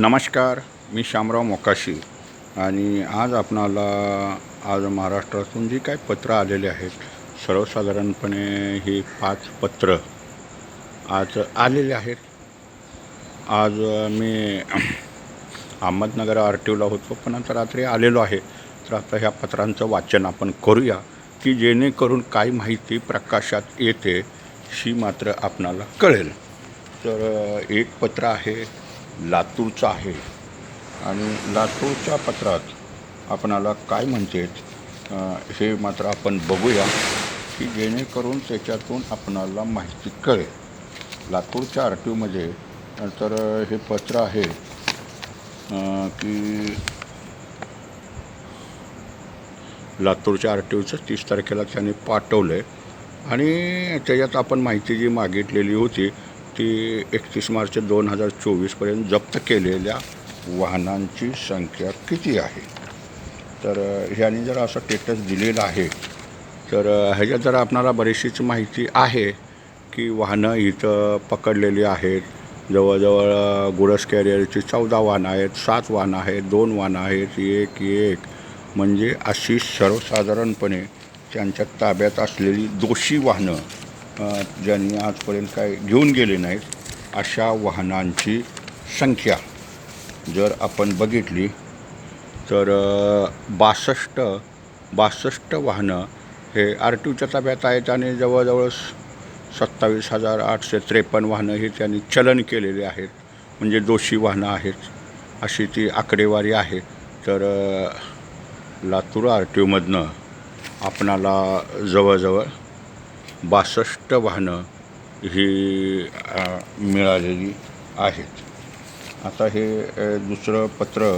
नमस्कार मी शामराव मोकाशी. आणि आज आपणाला आज महाराष्ट्रातून जी काही पत्रं आलेली आहेत सर्वसाधारणपणे ही पाच पत्र आज आलेली आहेत. आज मी अहमदनगर आर टी ओला होतो पण आता रात्री आलेलो आहे. तर आता ह्या पत्रांचं वाचन आपण करूया की जेणेकरून काय माहिती प्रकाशात येते ही मात्र आपणाला कळेल. तर एक पत्र आहे लातूरचं आहे. आणि लातूरच्या पत्रात आपणाला काय म्हणतात हे मात्र आपण बघूया की जेणेकरून त्याच्यातून आपणाला माहिती कळेल. लातूरच्या आर टी ओमध्ये तर हे पत्र आहे की लातूरच्या आर टी ओचं तीस तारखेला त्याने पाठवलं आहे आणि त्याच्यात आपण माहिती जी मागितलेली होती ती एकतीस मार्च दोन हजार चोवीसपर्यंत जप्त केलेल्या वाहनांची संख्या किती आहे? तर ह्याने जर असं स्टेटस दिलेलं आहे तर ह्याच्यात जर आपणाला बरीचशीच माहिती आहे की वाहनं इथं पकडलेली आहेत. जवळजवळ गुरस कॅरियरची चौदा वाहनं आहेत सात वाहनं आहेत दोन वाहनं आहेत एक एक. म्हणजे अशी सर्वसाधारणपणे त्यांच्या ताब्यात असलेली दोषी वाहनं ज्यांनी आजपर्यंत काय घेऊन गेले नाहीत अशा वाहनांची संख्या जर आपण बघितली तर बासष्ट बासष्ट वाहनं हे आर टी ओच्या ताब्यात आहेत आणि जवळजवळ स- सत्तावीस हजार आठशे त्रेपन्न वाहनं ही त्यांनी चलन केलेली आहेत. म्हणजे दोषी वाहनं आहेत. अशी ती आकडेवारी आहे. तर लातूर आर टी ओमधनं आपणाला जवळजवळ बासष्ट वाहनं ही मिळालेली आहेत. आता हे दुसरं पत्र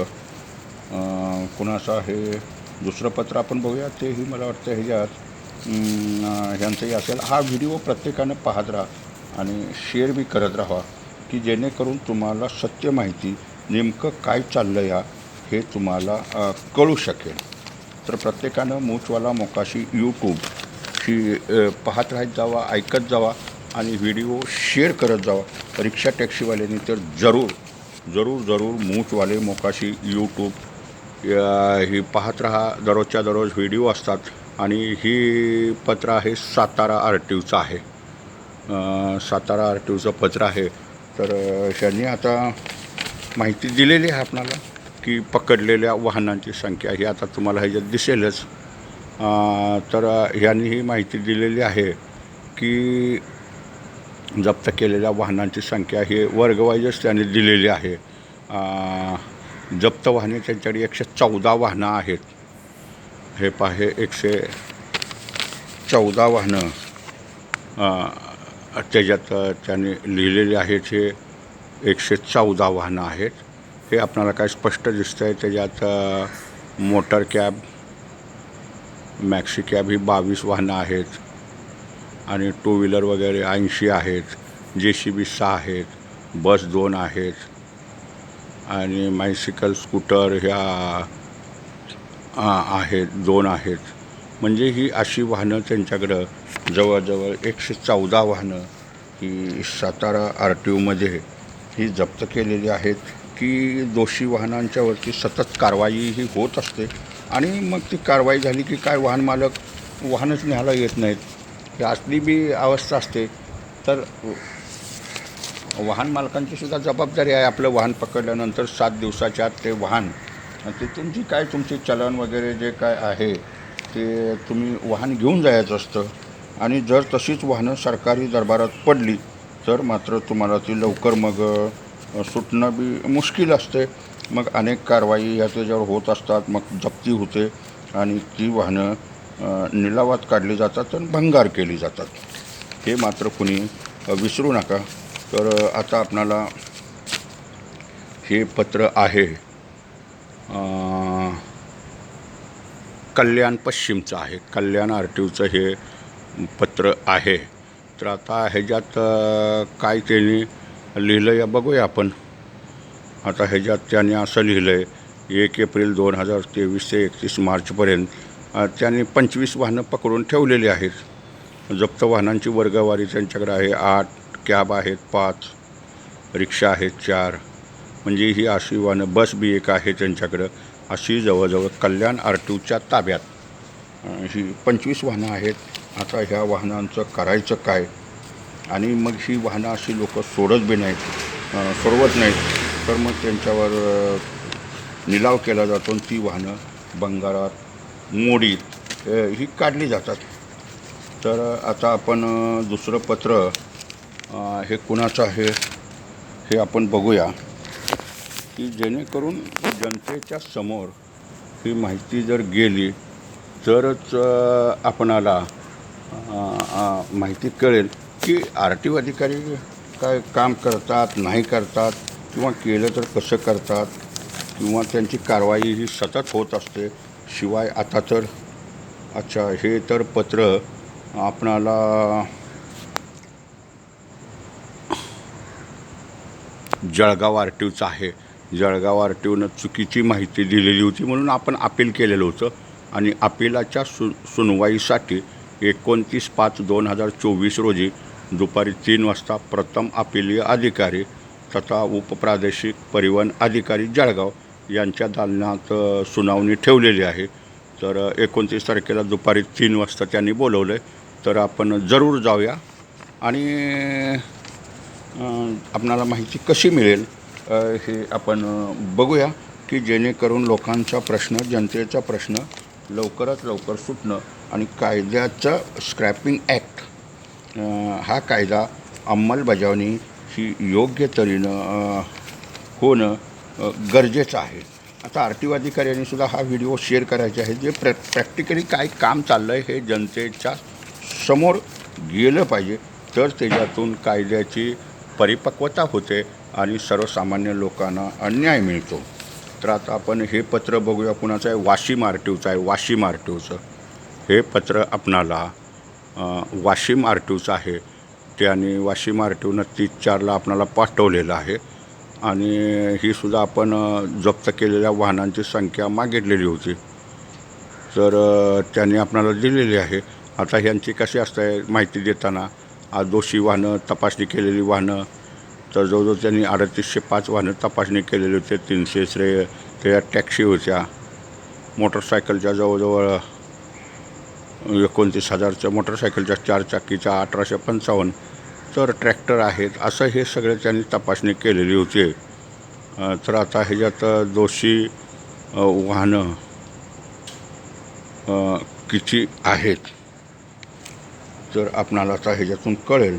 कुणाचं आहे दुसरं पत्र आपण बघूया तेही मला वाटतं ह्याच्यात. ह्यांचंही असेल. हा व्हिडिओ प्रत्येकानं पाहत राहा आणि शेअर बी करत राहा की जेणेकरून तुम्हाला सत्य माहिती नेमकं काय चाललं या हे तुम्हाला कळू शकेल. तर प्रत्येकानं मूचवाला मोकाशी यूट्यूब ही पाहत राहत जावा ऐकत जावा आणि व्हिडिओ शेअर करत जावा. रिक्षा टॅक्सीवाल्यांनी तर जरूर जरूर जरूर मूचवाले मोकाशी यूट्यूब या- ही पाहत राहा. दररोजच्या दररोज व्हिडिओ असतात आणि ही पत्र आहे सातारा आर टी ओचं आहे सातारा आर टी ओचं पत्र आहे. तर त्यांनी आता माहिती दिलेली आहे आपणाला की पकडलेल्या वाहनांची संख्या ही आता तुम्हाला ह्याच्यात दिसेलच. तर ह्यांनी ही माहिती दिलेली आहे की जप्त केलेल्या वाहनांची संख्या ही वर्गवाईजच त्यांनी दिलेली आहे. जप्त वाहने त्यांच्याकडे एकशे चौदा वाहनं आहेत. हे पाहे एकशे चौदा वाहनं त्याच्यात त्यांनी लिहिलेली आहेत हे एकशे चौदा वाहनं आहेत. हे आपल्याला काय स्पष्ट दिसतं आहे त्याच्यात मोटर कॅब मॅक्सी कॅब ही बावीस वाहनं आहेत. आणि टू व्हीलर वगैरे ऐंशी आहेत. जे सी बी सहा आहेत. बस दोन आहेत. आणि मायसिकल स्कूटर ह्या आहेत. दोन आहेत. म्हणजे ही अशी वाहनं त्यांच्याकडं जवळजवळ एकशे चौदा वाहनं ही सातारा आर टी ओमध्ये ही जप्त केलेली आहेत की दोषी वाहनांच्यावरती सतत कारवाई ही होत असते. आणि मग ती कारवाई झाली की काय वाहन मालक वाहनच न्यायला येत नाहीत. ही असली बी अवस्था असते. तर वाहन मालकांची सुद्धा जबाबदारी आहे आपलं वाहन पकडल्यानंतर सात दिवसाच्या आत ते वाहन. तिथून जी काय तुमचे चलन वगैरे जे काय आहे ते तुम्ही वाहन घेऊन जायचं असतं. आणि जर तशीच वाहनं सरकारी दरबारात पडली तर मात्र तुम्हाला ती लवकर मग सुटणं बी मुश्किल असते. मग अनेक कारवाई या त्याच्यावर होत असतात मग जप्ती होते आणि ती वाहनं निलावात काढली जातात आणि भंगार केली जातात. हे मात्र कुणी विसरू नका. तर आता आपणाला हे पत्र आहे. कल्याण पश्चिमचं आहे. कल्याण आर टी ओचं हे पत्र आहे. तर आता ह्याच्यात काय त्यांनी लिहिलं या बघूया आपण. आता ह्याच्यात त्यांनी असं लिहिलं आहे एक एप्रिल दोन हजार तेवीस ते एकतीस मार्चपर्यंत त्यांनी पंचवीस वाहनं पकडून ठेवलेली आहेत. जप्त वाहनांची वर्गवारी त्यांच्याकडे आहे. आठ कॅब आहेत पाच रिक्षा आहेत चार. म्हणजे ही अशी वाहनं बस बी एक आहे त्यांच्याकडं. अशी जवळजवळ कल्याण आर टीच्या ताब्यात ही पंचवीस वाहनं आहेत. आता ह्या वाहनांचं करायचं काय? आणि मग ही वाहनं अशी लोक सोडत बी नाहीत. सोडवत नाहीत. तर मग त्यांच्यावर निलाव केला जातो आणि ती वाहनं बंगारात मोडीत ही काढली जातात. तर आता आपण दुसरं पत्र हे कुणाचं आहे हे आपण बघूया. की जेणेकरून जनतेच्या समोर ही माहिती जर गेली तरच आपणाला माहिती कळेल की आर टी ओ अधिकारी काय काम करतात नाही करतात. किंवा केलं तर कसं करतात किंवा त्यांची कारवाई ही सतत होत असते. शिवाय आता तर अच्छा हे तर पत्र आपणाला जळगाव आर टी ओचं आहे. जळगाव आर टी ओनं चुकीची माहिती दिलेली होती म्हणून आपण अपील केलेलं होतं. आणि अपिलाच्या सु सुनवाईसाठी एकोणतीस पाच दोन हजार चोवीस रोजी दुपारी तीन वाजता प्रथम अपिलीय अधिकारी तथा उपप्रादेशिक परिवहन अधिकारी जळगाव यांच्या दालनात सुनावणी ठेवलेली आहे. तर एकोणतीस तारखेला दुपारी तीन वाजता त्यांनी बोलवलं आहे तर आपण जरूर जाऊया. आणि आपणाला माहिती कशी मिळेल हे आपण बघूया की जेणेकरून लोकांचा प्रश्न जनतेचा प्रश्न लवकरात लवकर सुटणं आणि कायद्याचं स्क्रॅपिंग ॲक्ट हा कायदा अंमलबजावणी ही योग्य तऱ्हेनं होणं गरजेचं आहे. आता आर टी ओ अधिकाऱ्यांनी सुद्धा हा व्हिडिओ शेअर करायचे आहे जे प्रॅ प्रॅक्टिकली काय काम चाललं आहे हे जनतेच्या समोर गेलं पाहिजे. तर त्याच्यातून कायद्याची परिपक्वता होते आणि सर्वसामान्य लोकांना अन्याय मिळतो. तर आता आपण हे पत्र बघूया कुणाचं आहे? वाशिम आर टी ओचं आहे. वाशिम आर टी ओचं हे पत्र आपणाला वाशिम आर टी ओचं आहे. त्याने वाशिम आर टी ओनं तीस चारला आपणाला पाठवलेलं आहे. आणि ही सुद्धा आपण जप्त केलेल्या वाहनांची संख्या मागितलेली होती. तर त्यांनी आपणाला दिलेली आहे. आता ह्यांची कशी असते माहिती देताना दोषी वाहनं तपासणी केलेली वाहनं तर जवळजवळ त्यांनी अडतीसशे पाच वाहनं तपासणी केलेली होती. तीनशे श्रेय त्या टॅक्सी होत्या. मोटरसायकलच्या जवळजवळ एकोणतीस हजारच्या मोटरसायकलच्या चार चाकीच्या अठराशे पंचावन्न तर ट्रॅक्टर आहेत. असं हे सगळे त्यांनी तपासणी केलेली होती. तर आता ह्याच्यात दोषी वाहनं किती आहेत? तर आपणाला आता ह्याच्यातून कळेल.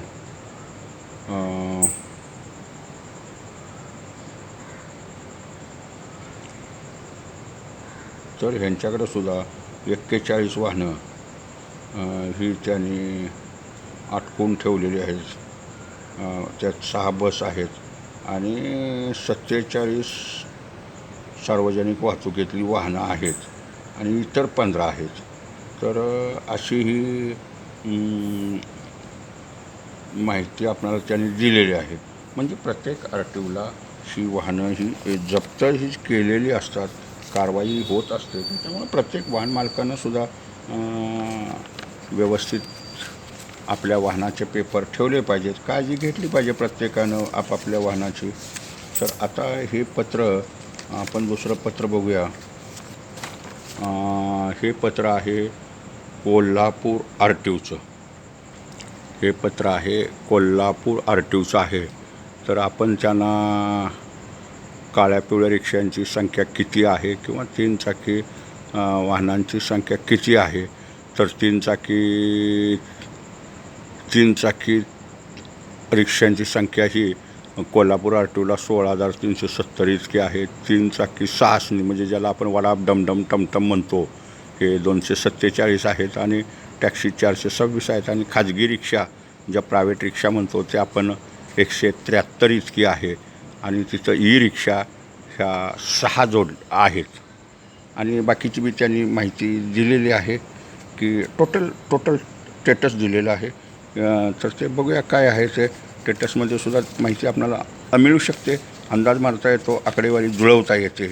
तर ह्यांच्याकडं सुद्धा एक्केचाळीस वाहनं ही त्यांनी आटकून ठेवलेली आहेत. त्यात सहा बस आहेत आणि सत्तेचाळीस सार्वजनिक वाहतुकीतली वाहनं आहेत आणि इतर पंधरा आहेत. तर अशी ही माहिती आपल्याला त्यांनी दिलेली आहे. म्हणजे प्रत्येक आर टी ओला ही वाहनं ही जप्त ही केलेली असतात कारवाई होत असते त्यामुळे प्रत्येक वाहन मालकांनासुद्धा व्यवस्थित आपल्या वाहनाचे पेपर ठेवले पाहिजेत काळजी घेतली पाहिजे प्रत्येकानं आपापल्या वाहनाची. तर आता हे पत्र आपण दुसरं पत्र बघूया. हे पत्र आहे कोल्हापूर आर टी ओचं हे पत्र आहे कोल्हापूर आर टी ओचं आहे. तर आपण त्यांना काळ्या पिवळ्या रिक्षांची संख्या किती आहे किंवा तीन चाकी वाहनांची संख्या किती आहे? तर तीन चाकी तीन चाकी रिक्षांची संख्या ही कोल्हापूर आर टी ओला सोळा हजार तीनशे सत्तर इतकी आहे. तीन चाकी सहासनी म्हणजे ज्याला आपण वडाप डमडम टमटम म्हणतो हे दोनशे सत्तेचाळीस आहेत आणि टॅक्सी चारशे सव्वीस आहेत आणि खाजगी रिक्षा ज्या प्रायव्हेट रिक्षा म्हणतो ते आपण एकशे त्र्याहत्तर इतकी आहे. आणि तिथं ई रिक्षा ह्या सहा जोड आहेत. आणि बाकीची बी त्यांनी माहिती दिलेली आहे की टोटल टोटल स्टेटस दिलेलं आहे. तर ते बघूया काय आहे. ते स्टेटसमध्ये सुद्धा माहिती आपल्याला मिळू शकते. अंदाज मारता येतो आकडेवारी जुळवता येते.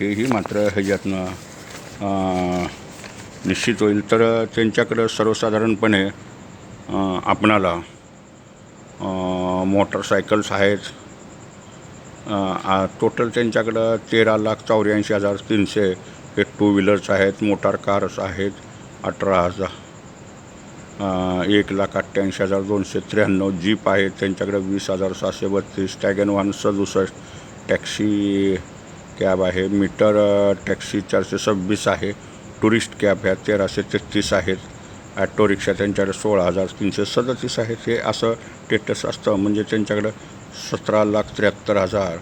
हेही मात्र ह्याच्यातनं निश्चित होईल. तर त्यांच्याकडं सर्वसाधारणपणे आपणाला मोटरसायकल्स आहेत. टोटल त्यांच्याकडं तेरा लाख चौऱ्याऐंशी हजार तीनशे हे टू व्हीलर्स आहेत मोटार कार्स आहेत अठरा हजार एक लाख अठ्ठ्याऐंशी हजार दोनशे त्र्याण्णव जीप आहेत त्यांच्याकडे वीस हजार सहाशे बत्तीस टॅगन वाहन सदुसष्ट टॅक्सी कॅब आहे. मीटर टॅक्सी चारशे सव्वीस आहे. टुरिस्ट कॅब ह्या तेराशे तेहतीस आहेत. ॲटो रिक्षा त्यांच्याकडे सोळा हजार तीनशे सदतीस आहेत. हे असं टेटस असतं. म्हणजे त्यांच्याकडं सतरा लाख त्र्याहत्तर हजार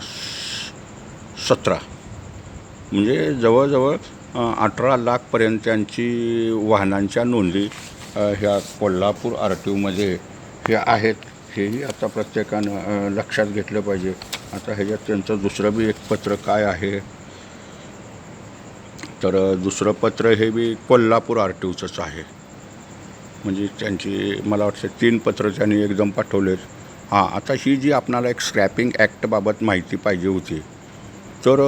स- सतरा. म्हणजे जवळजवळ अठरा लाखपर्यंत त्यांची वाहनांच्या नोंदी ह्या कोल्हापूर आर टी ओमध्ये हे आहेत हेही आता प्रत्येकानं लक्षात घेतलं पाहिजे. आता ह्याच्यात त्यांचं दुसरं बी एक पत्र काय आहे? तर दुसरं पत्र हे बी कोल्हापूर आर टी ओचंच आहे. म्हणजे त्यांची मला वाटतं तीन पत्र त्यांनी एकदम पाठवलेत. हां आता ही जी आपणाला एक स्क्रॅपिंग ॲक्टबाबत माहिती पाहिजे होती तर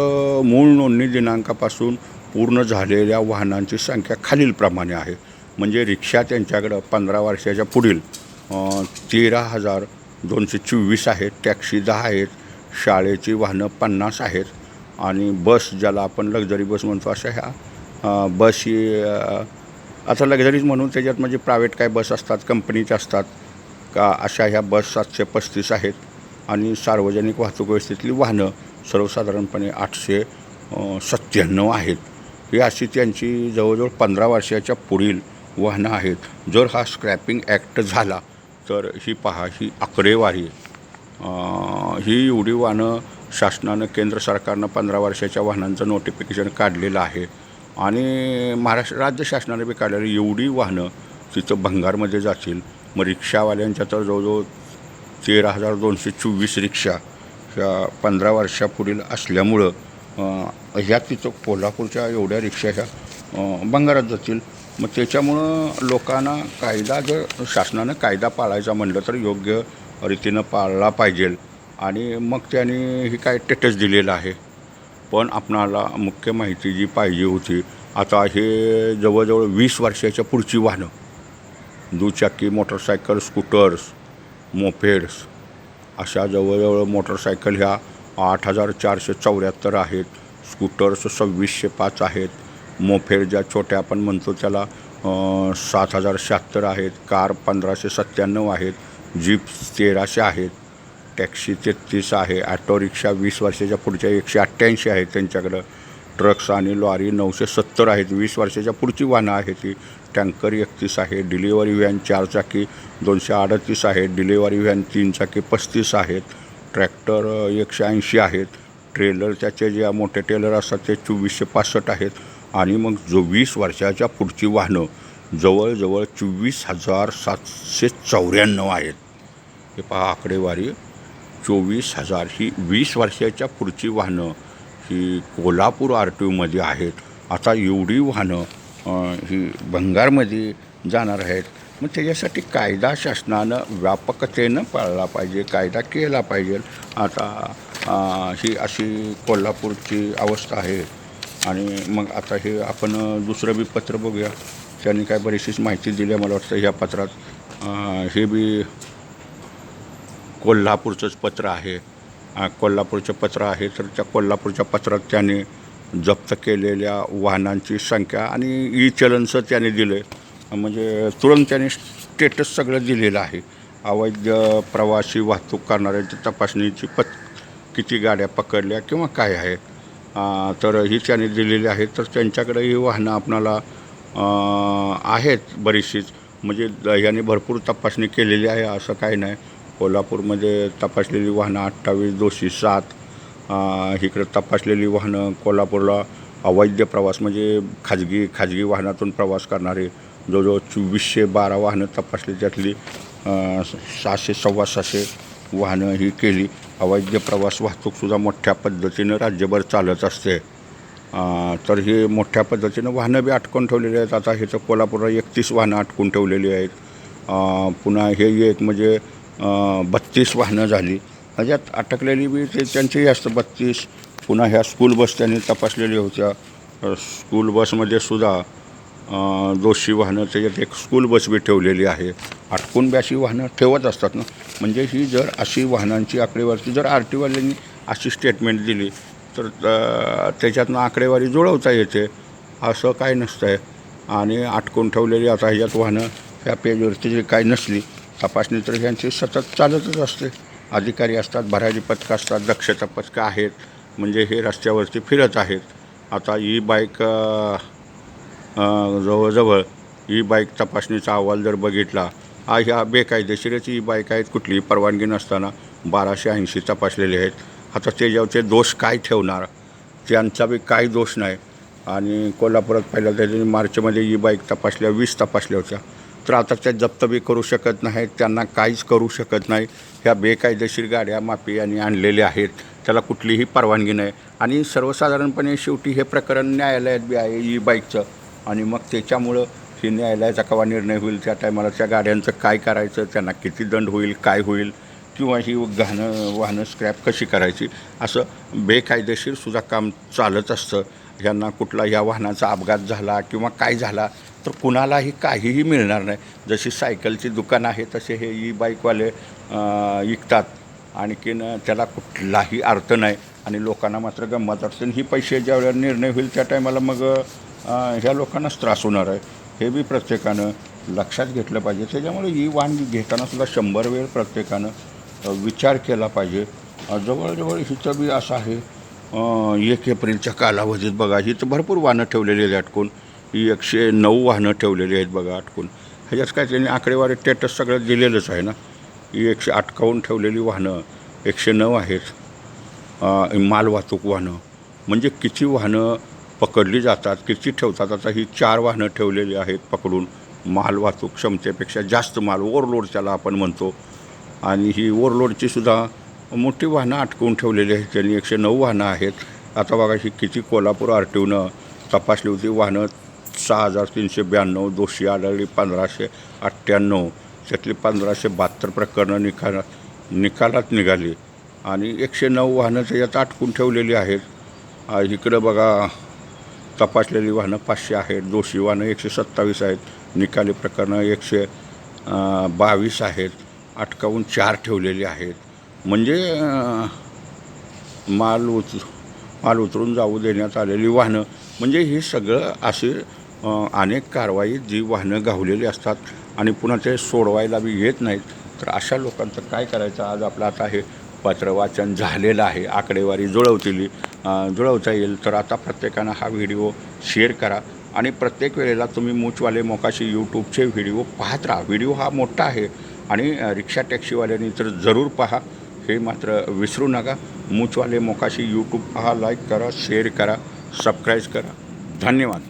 मूळ नोंदणी दिनांकापासून पूर्ण झालेल्या वाहनांची संख्या खालीलप्रमाणे आहे. म्हणजे रिक्षा त्यांच्याकडं पंधरा वर्षाच्या पुढील तेरा हजार दोनशे चोवीस आहेत टॅक्सी दहा आहेत शाळेची वाहनं पन्नास आहेत आणि बस ज्याला आपण लक्झरी बस म्हणतो अशा ह्या बस ही आता लक्झरीज म्हणून त्याच्यात म्हणजे प्रायव्हेट काय बस असतात कंपनीच्या असतात का अशा ह्या बस सातशे पस्तीस आहेत आणि सार्वजनिक वाहतूक व्यवस्थेतली वाहनं सर्वसाधारणपणे आठशे सत्त्याण्णव आहेत. ही अशी त्यांची जवळजवळ पंधरा वर्षाच्या पुढील वाहनं आहेत. जर हा स्क्रॅपिंग ॲक्ट झाला तर ही पहा ही आकडेवारी ही एवढी वाहनं शासनानं केंद्र सरकारनं पंधरा वर्षाच्या वाहनांचं नोटिफिकेशन काढलेलं आहे. आणि महाराष्ट्र राज्य शासनाने बी काढलेली एवढी वाहनं तिथं भंगारमध्ये जातील. मग रिक्षावाल्यांच्या तर जवळजवळ तेरा हजार दोनशे चोवीस रिक्षा ह्या पंधरा वर्षापुढील असल्यामुळं ह्या तिथं कोल्हापूरच्या एवढ्या रिक्षा ह्या जातील. मग त्याच्यामुळं लोकांना कायदा जर शासनानं कायदा पाळायचा म्हणलं तर योग्य रीतीनं पाळला पाहिजे. आणि मग त्यांनी ही काय टेटस दिलेलं आहे. पण आपणाला मुख्य माहिती जी पाहिजे होती आता हे जवळजवळ वीस वर्षाच्या पुढची वाहनं दुचाकी मोटरसायकल स्कूटर्स मोपेड्स अशा जवळजवळ मोटरसायकल ह्या आठ हजार चारशे चौऱ्याहत्तर आहेत. स्कूटर्स सव्वीसशे पाच आहेत. मोफेड ज्या छोट्या आपण म्हणतो त्याला सात हजार शहात्तर आहेत. कार पंधराशे सत्त्याण्णव आहेत. जीप तेराशे आहेत. टॅक्सी तेहतीस आहे. ॲटो रिक्षा वीस वर्षाच्या पुढच्या एकशे अठ्ठ्याऐंशी आहेत त्यांच्याकडं. ट्रक्स आणि लॉरी नऊशे सत्तर आहेत. वीस वर्षाच्या पुढची वाहनं आहेत ती टँकर एकतीस आहे. डिलिव्हरी व्हॅन चार चाकी दोनशे अडतीस आहेत डिलिव्हरी व्हॅन तीन चाकी पस्तीस आहेत. ट्रॅक्टर एकशे ऐंशी आहेत. ट्रेलर त्याचे जे मोठे ट्रेलर असतात ते चोवीसशे पासष्ट आहेत. आणि मग जो वीस वर्षाच्या पुढची वाहनं जवळजवळ चोवीस हजार सातशे चौऱ्याण्णव आहेत. हे पहा आकडेवारी. चोवीस हजार ही वीस वर्षाच्या पुढची वाहनं ही कोल्हापूर आर टी ओमध्ये आहेत. आता एवढी वाहनं ही भंगारमध्ये जाणार आहेत. मग त्याच्यासाठी कायदा शासनानं व्यापकतेनं पाळला पाहिजे कायदा केला पाहिजे. आता ही अशी कोल्हापूरची अवस्था आहे. आणि मग आता हे आपण दुसरं बी पत्र बघूया. त्यांनी काय बरीचशीच माहिती दिली आहे मला वाटतं ह्या पत्रात. हे बी कोल्हापूरचंच पत्र आहे. कोल्हापूरचं पत्र आहे तर त्या कोल्हापूरच्या पत्रात त्याने जप्त केलेल्या वाहनांची संख्या आणि ई चलनचं त्याने दिलं आहे म्हणजे तुरंत त्याने स्टेटस सगळं दिलेलं आहे. अवैध प्रवासी वाहतूक करणाऱ्यांची तपासणीची पत किती गाड्या पकडल्या किंवा काय आहे? तर ही त्याने दिलेली आहे. तर त्यांच्याकडे ही वाहनं आपणाला आहेत बरीचशीच. म्हणजे याने भरपूर तपासणी केलेली आहे. असं काही नाही. कोल्हापूरमध्ये तपासलेली वाहनं अठ्ठावीस दोषी सात. इकडं तपासलेली वाहनं कोल्हापूरला अवैध प्रवास म्हणजे खाजगी खाजगी वाहनातून प्रवास करणारे जवळजवळ चोवीसशे बारा वाहनं तपासली त्यातली सहाशे सव्वा सहाशे वाहनं ही केली. अवैध प्रवास वाहतूकसुद्धा मोठ्या पद्धतीनं राज्यभर चालत असते. तर हे मोठ्या पद्धतीनं वाहनं बी अटकून ठेवलेली आहेत. आता हे तर कोल्हापूरला एकतीस वाहनं अटकून ठेवलेली आहेत. पुन्हा हे एक म्हणजे बत्तीस वाहनं झाली. ह्याच्यात अटकलेली बी ते त्यांचीही असतं बत्तीस. पुन्हा ह्या स्कूल बस त्यांनी तपासलेल्या होत्या. स्कूल बसमध्ये सुद्धा दोषी वाहनं त्याच्यात एक स्कूल बस बी ठेवलेली आहे. आटकून बी अशी वाहनं ठेवत असतात ना. म्हणजे ही जर अशी वाहनांची आकडेवारी जर आर टीवाल्यांनी अशी स्टेटमेंट दिली तर त्याच्यातनं आकडेवारी जुळवता येते. असं काय नसतं आहे आणि आटकून ठेवलेली आता ह्याच्यात वाहनं ह्या पेजवरती जी काय नसली तपासणी तर ह्यांची सतत चालतच असते. अधिकारी असतात भरारी पथकं असतात दक्षता पथकं आहेत. म्हणजे हे रस्त्यावरती फिरत आहेत. आता ही बाईक जवळजवळ ई बाईक तपासणीचा अहवाल जर बघितला हा ह्या बेकायदेशीरच ई बाईक आहेत कुठलीही परवानगी नसताना बाराशे ऐंशी तपासलेले आहेत. आता त्याच्यावरचे दोष काय ठेवणार? त्यांचा बी काही दोष नाही. आणि कोल्हापुरात पहिल्या त्यांनी मार्चमध्ये ई बाईक तपासल्या वीस तपासल्या होत्या. तर आता त्या जप्त बी करू शकत नाहीत त्यांना काहीच करू शकत नाही ह्या बेकायदेशीर गाड्या माफी यांनी आणलेल्या आहेत. त्याला कुठलीही परवानगी नाही. आणि सर्वसाधारणपणे शेवटी हे प्रकरण न्यायालयात बी आहे ई बाईकचं. आणि मग त्याच्यामुळं हे न्यायालयाचा कवा निर्णय होईल. त्या टायमाला त्या गाड्यांचं काय करायचं त्यांना किती दंड होईल काय होईल किंवा ही घाणं वाहनं स्क्रॅप कशी करायची असं बेकायदेशीर सुद्धा काम चालत असतं. यांना कुठला ह्या वाहनाचा अपघात झाला किंवा काय झाला तर कुणालाही काहीही मिळणार नाही. जशी सायकलची दुकान आहे तसे हे ई बाईकवाले विकतात. आणखीन त्याला कुठलाही अर्थ नाही. आणि लोकांना मात्र गंमत अडचण ही पैसे ज्यावेळेला निर्णय होईल त्या टायमाला मग ह्या लोकांनाच त्रास होणार आहे. हे बी प्रत्येकानं लक्षात घेतलं पाहिजे. त्याच्यामुळे ही वाहन घेतानासुद्धा शंभर वेळ प्रत्येकानं विचार केला पाहिजे. जवळजवळ हिचं बी असं आहे एक एप्रिलच्या कालावधीत बघा हिचं भरपूर वाहनं ठेवलेली आहेत अटकून ही एकशे नऊ वाहनं ठेवलेली आहेत बघा अटकून ह्याच्यात काय त्यांनी आकडेवारी स्टेटस सगळं दिलेलंच आहे ना? ही एकशे अटकावून ठेवलेली वाहनं एकशे नऊ आहेत. माल वाहतूक वाहनं. म्हणजे किती वाहनं पकडली जातात किती ठेवतात? आता ही चार वाहनं ठेवलेली आहेत पकडून. माल वाहतूक क्षमतेपेक्षा जास्त माल ओव्हरलोड त्याला आपण म्हणतो. आणि ही ओव्हरलोडची सुद्धा मोठी वाहनं अटकवून ठेवलेली आहेत. त्यांनी एकशे नऊ वाहनं आहेत. आता बघा ही किती कोल्हापूर आर टी ओनं तपासली होती. वाहनं सहा हजार तीनशे ब्याण्णव दोषी आढळली पंधराशे अठ्ठ्याण्णव. त्यातली पंधराशे बहात्तर प्रकरणं निकालात निकालात निघाली. आणि एकशे नऊ वाहनं त्याच्यात अटकून ठेवलेली आहेत. इकडं बघा तपासलेली वाहनं पाचशे आहेत दोषी वाहनं एकशे सत्तावीस आहेत निकाली प्रकरणं एकशे बावीस आहेत अटकावून चार ठेवलेली आहेत. म्हणजे माल उच माल उतरून जाऊ देण्यात आलेली वाहनं म्हणजे हे सगळं असे अनेक कारवाई जी वाहनं गावलेली असतात आणि पुन्हा ते सोडवायला बी येत नाहीत. तर अशा लोकांचं काय करायचं? आज आपलं आता हे पत्रवाचन झालेलं आहे. आकडेवारी जुळवतील. जुळवता येईल तर आता प्रत्येकानं हा व्हिडिओ शेअर करा. आणि प्रत्येक वेळेला तुम्ही मूचवाले मोकाशी यूट्यूबचे व्हिडिओ पाहत राहा. व्हिडिओ हा मोठा आहे आणि रिक्षा टॅक्सीवाल्यांनी तर जरूर पहा. हे मात्र विसरू नका. मूचवाले मोकाशी यूट्यूब पहा लाईक करा शेअर करा सबस्क्राईब करा. धन्यवाद.